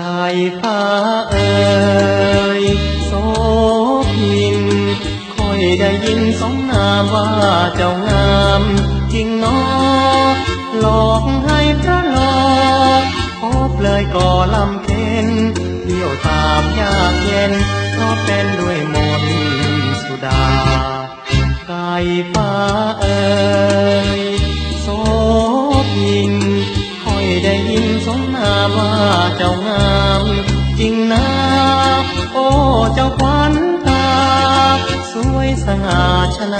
กายฟ้าเอ่ยโสพินค่อยได้ยินสมนามว่าเจ้างามจริงนอหลอกให้พระหลอกพบเลยก่อลำเค็นเที่ยวตามยากเย็นเพราะเป็นด้วยมนต์สุดาไก่ฟ้าเอ่ยโส ได้ยินสมนาว่าเจ้างาม จริงนะ โอ้เจ้าควันตา สวยสง่าชะไหน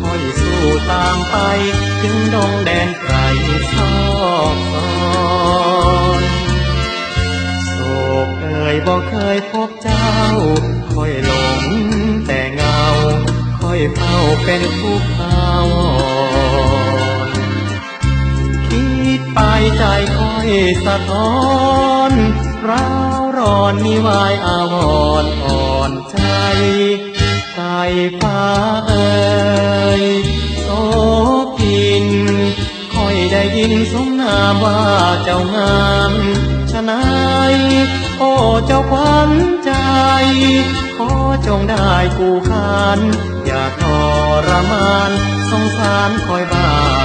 ค่อยสู้ตามไป ถึงดงแดนไกลซอกซอนโศกเอ่ยบอกเคยพบเจ้าค่อยหลงแต่เงาค่อยเฝ้าเป็นผู้ขา ใจค่อยสะท้อนร้าวร้อนมีวายอาวรอ่อนใจไก่ฟ้าเอ่ยโสพิน ค่อยได้ยินสมนามว่าเจ้างามชะไหนายโอ้เจ้าขวัญใจ ขอจงได้กูคาน อย่าทรมาน สงสารคอยบ้า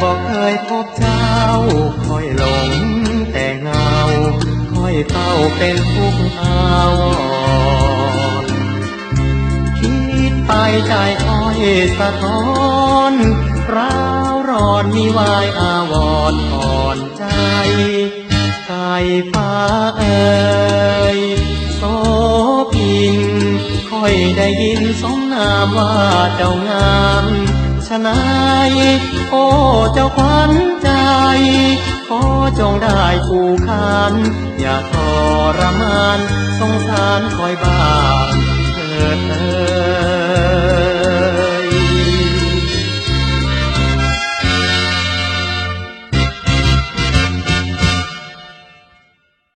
บอกเคยพบเจ้าค่อยหลงแต่เงาค่อยเฝ้าเป็นทุกข์อาวรณ์คิดไปใจคอยสะท้อนร้าวร้อนมีวายอาวรณ์อ่อนใจไก่ฟ้าเอ่ยโสพินค่อยได้ยินสมนามว่าเจ้างาม ชะนายโอ้เจ้าขวัญใจ ขอจงได้ผูกคัน อย่าทรมาน สงสารคอยบ้าง